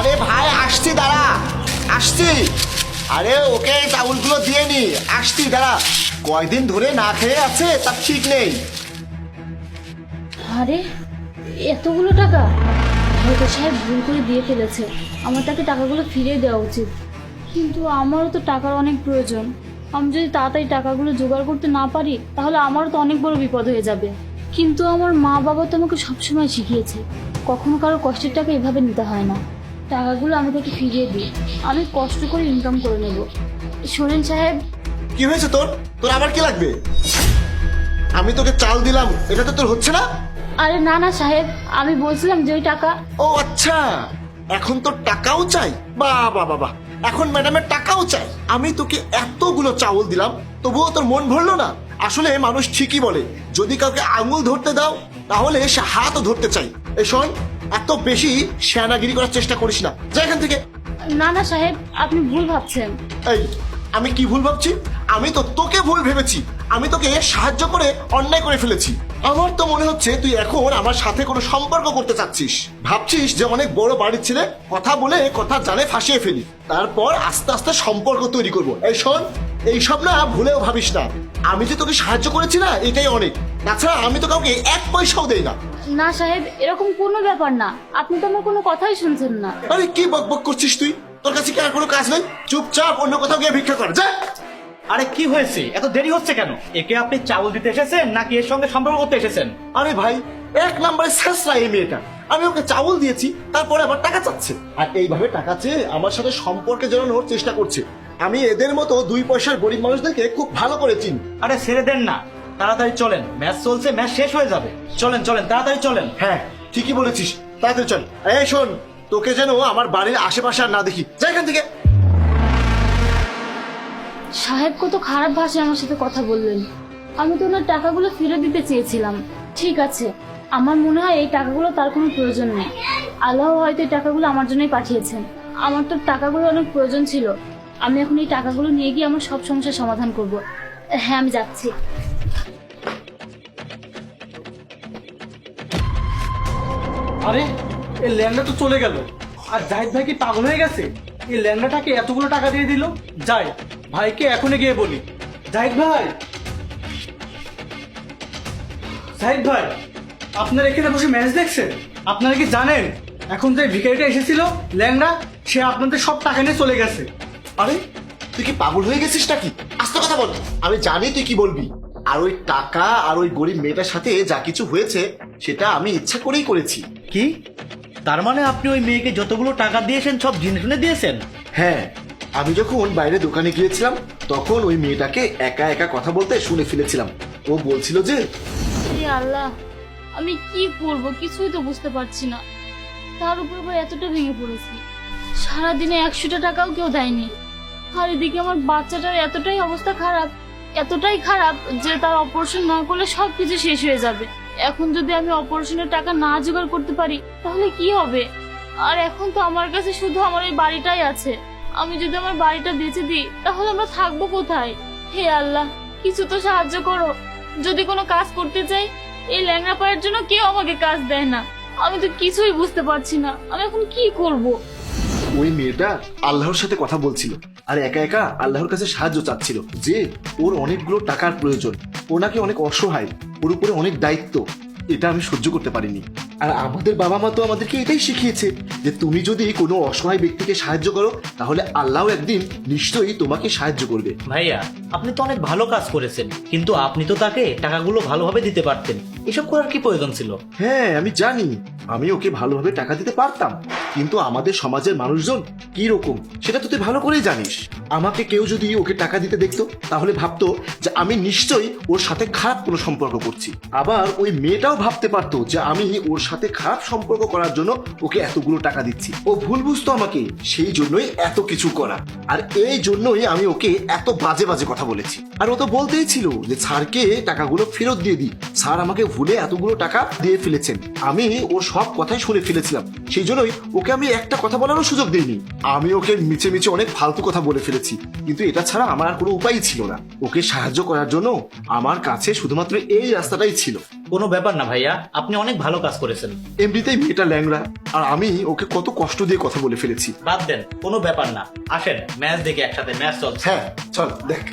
আরে ভাই, আসছি, দাঁড়া। আসছি। আরে, ওকে চাউলগুলো দিয়ে নি। আসছি, দাঁড়া। কয়দিন ধরে না খেয়ে আছে, তার ঠিক নেই। আরে, এতগুলো টাকা? হয়তো সাহেব ভুল করে দিয়ে ফেলেছে। আমার তাকে টাকাগুলো ফিরিয়ে দেওয়া উচিত। কিন্তু আমারও তো টাকার অনেক প্রয়োজন। আমি যদি তাড়াতাড়ি টাকাগুলো জোগাড় করতে না পারি, তাহলে আমারও তো অনেক বড় বিপদ হয়ে যাবে। কিন্তু আমার মা বাবা তো আমাকে সবসময় শিখিয়েছে, কখনো কারও কষ্টের টাকা এভাবে নিতে হয় না। টাকাগুলো আমি তাকে ফিরিয়ে দিই। আমি কষ্ট করে ইনকাম করে নেব। শোনেন সাহেব। কি হয়েছে তোর? তোর আবার কি লাগবে? আমি তোকে চাল দিলাম এটা তো তোর হচ্ছে না? আরে না না সাহেব আমি বলছিলাম যে ওই টাকা ও আচ্ছা এখন তোর টাকাও চাই? বাহ বাহ বাহ। এখন ম্যাডামের টাকাও চাই। আমি তোকে এতগুলো চাউল দিলাম তবুও তোর মন ভরলো না। আসলে মানুষ ঠিকই বলে যদি কাউকে আঙুল ধরতে দাও তাহলে সে হাতও ধরতে চাই। এ শোন এত বেশি শ্যানাগিরি করার চেষ্টা করিস না। যা এখান থেকে। না না সাহেব আপনি ভুল ভাবছেন। এই আমি কি ভুল ভাবছি? আমি তো তোকে ভুল ভেবেছি। আমি তোকে সাহায্য করে অন্যায় করে ফেলেছি। আমার তো মনে হচ্ছে তুই এখন আমার সাথে কোনো সম্পর্ক করতে চাচ্ছিস। ভাবছিস যে অনেক বড় বাড়ির ছেলে কথা বলে কথা জানে ফাঁসিয়ে ফেলি। তারপর আস্তে আস্তে সম্পর্ক তৈরি করব। এই শোন এইসব না ভুলেও ভাবিস না। আমি যে তোকে সাহায্য করেছি না এটাই অনেক। তাছাড়া আমি তো কাউকে এক পয়সাও দেই না। না সাহেব এরকম কোনো ব্যাপার না। আপনি তো আমার কোনো কথাই শুনছেন না। আরে কি বক বক করছিস তুই? তোর কাছে কি আর কোনো কাজ নেই? চুপচাপ অন্য কোথাও গিয়ে ভিক্ষা কর যা। আরে কি হয়েছে? এত দেরি হচ্ছে কেন? একে আপনি চাউল দিতে এসেছেন নাকি এর সঙ্গে সম্পর্ক করতে এসেছেন? আরে ভাই এক নম্বরে শেষরা এই মেয়েটা। আমি ওকে চাউল দিয়েছি তারপরে আবার টাকা চাচ্ছে। আর এইভাবে টাকা চেয়ে আমার সাথে সম্পর্কে জড়ানোর চেষ্টা করছে। আমি এদের মতো দুই পয়সার গরিব মানুষদেরকে খুব ভালো করে চিনি। আরে ছেড়ে দেন না। তাড়াতাড়ি চলেন। ম্যাচ চলছে ম্যাচ শেষ হয়ে যাবে। চলেন চলেন তাড়াতাড়ি চলেন। হ্যাঁ ঠিকই বলেছিস। তাড়াতাড়ি চল। এই শোন তোকে যেন আমার বাড়ির আশেপাশে আর না দেখি। যা এখান থেকে। সাহেব কত খারাপ ভাষায় আমার সাথে কথা বললেন। আমি তো ওনার টাকাগুলো ফিরে দিতে চেয়েছিলাম। ঠিক আছে আমার মনে হয় এই টাকাগুলো তার কোনো প্রয়োজন নেই। আল্লাহ হয়তো এই টাকাগুলো আমার জন্যই পাঠিয়েছেন। আমার তো টাকাগুলো অনেক প্রয়োজন ছিল। আমি এখন এই টাকাগুলো নিয়ে গিয়ে আমার সব সমস্যার সমাধান করব। হ্যাঁ আমি যাচ্ছি। আরে, এই ল্যাংড়া তো চলে গেল। আর জাহিদ ভাই কি পাগল হয়ে গেছে? এই ল্যাংড়াটাকে এতগুলো টাকা দিয়ে দিল? যাই, ভাইকে এখনই গিয়ে বলি। জাহিদ ভাই! জাহিদ ভাই, আপনার এখানে বসে ম্যাচ দেখছেন? আপনারা কি জানেন? এখন যে ভিকারিটা এসেছিল, ল্যাংড়া, সে আপনাদের সব টাকা নিয়ে চলে গেছে। আরে তুই কি পাগল হয়ে গেছিস নাকি? আস্তে কথা বল। আমি জানি তুই কি বলবি। আর ওই টাকা আর ওই গরিব মেয়েটার সাথে যা কিছু হয়েছে সেটা আমি ইচ্ছা করেই করেছি। কি? তার মানে আপনি ওই মেয়েকে যতগুলো টাকা দিয়েছেন সব জেনে শুনে দিয়েছেন? হ্যাঁ আমি যখন বাইরে দোকানে গিয়েছিলাম তখন ওই মেয়েটাকে একা একা কথা বলতে শুনে ফেলেছিলাম। ও বলছিল যে হে আল্লাহ আমি কি করব কিছুই তো বুঝতে পারছি না। তার উপর আবার এতটা ভেঙে পড়েছি। সারাদিনে একশোটা টাকাও কেউ দেয়নি। আর এদিকে আমার বাচ্চাটার এতটাই অবস্থা খারাপ, এতটাই খারাপ যে তার অপারেশন না করলে সব কিছু শেষ হয়ে যাবে। এখন যদি আমি অপারেশনের টাকা না জোগাড় করতে পারি, তাহলে কি হবে? আর এখন তো আমার কাছে শুধু আমার এই বাড়িটাই আছে। আমি যদি আমার বাড়িটা বেঁচে দিই, তাহলে আমরা থাকব কোথায়? হে আল্লাহ, কিছু তো সাহায্য করো। যদি কোনো কাজ করতে চাই, এই ল্যাংড়া পায়ের জন্য কেউ আমাকে কাজ দেয় না। আমি তো কিছুই বুঝতে পারছি না। আমি এখন কি করব? ওই মেয়েটা আল্লাহর সাথে কথা বলছিল আর একা একা আল্লাহর কাছে সাহায্য চাচ্ছিল যে ওর অনেকগুলো টাকার প্রয়োজন। ও নাকি অনেক অসহায় ওর উপরে অনেক দায়িত্ব। এটা আমি সহ্য করতে পারিনি। আর আমাদের বাবা মা তো আমাদেরকে এটাই শিখিয়েছে যে তুমি যদি কোনো অসহায় ব্যক্তিকে সাহায্য করো তাহলে আল্লাহ একদিন নিশ্চয়ই তোমাকে সাহায্য করবে। ভাইয়া আপনি তো অনেক ভালো কাজ করেছেন কিন্তু আপনি তো তাকে টাকাগুলো ভালোভাবে দিতে পারতেন। এসব করার কি প্রয়োজন ছিল? হ্যাঁ আমি জানি। আমি ওকে ভালোভাবে টাকা দিতে পারতাম। কিন্তু আমাদের সমাজের মানুষজন কি রকম? সেটা তো তুই ভালো করেই জানিস। আমাকে কেউ যদি ওকে টাকা দিতে দেখতো, তাহলে ভাবতো যে আমি নিশ্চয়ই ওর সাথে খারাপ কোনো সম্পর্ক করছি। আবার ওই মেয়েটাও ভাবতে পারতো যে আমি ওর সাথে খারাপ সম্পর্ক করার জন্য ওকে এতগুলো টাকা দিচ্ছি। ও ভুল বুঝতো আমাকে, সেই জন্যই এত কিছু করা। আর এই জন্যই আমি ওকে এত বাজে বাজে কথা বলেছি। আর ও তো বলতেই ছিল যে, স্যারকে টাকাগুলো ফেরত দিয়ে দিই। স্যার আমাকে ভুলে এতগুলো টাকা দিয়ে ফেলেছেন। আমি ওর সব কথাই শুনে ফেলেছিলাম। সেই জন্যই ওকে আমি একটা কথা বলারও সুযোগ দিইনি। আমি ওকে মিছে মিছে অনেক ফালতু কথা বলে ফেলেছি কিন্তু এটা ছাড়া আমার আর কোনো উপায়ই ছিল না। ওকে সাহায্য করার জন্য আমার কাছে শুধুমাত্র এই রাস্তাটাই ছিল। কোনো ব্যাপার না ভাইয়া আপনি অনেক ভালো কাজ করেছেন। এমনিতেই মেয়েটা ল্যাংড়া আর আমি ওকে কত কষ্ট দিয়ে কথা বলে ফেলেছি। বাদ দেন কোনো ব্যাপার না। আসেন ম্যাচ দেখে একসাথে ম্যাচ চল হ্যাঁ চল দেখ।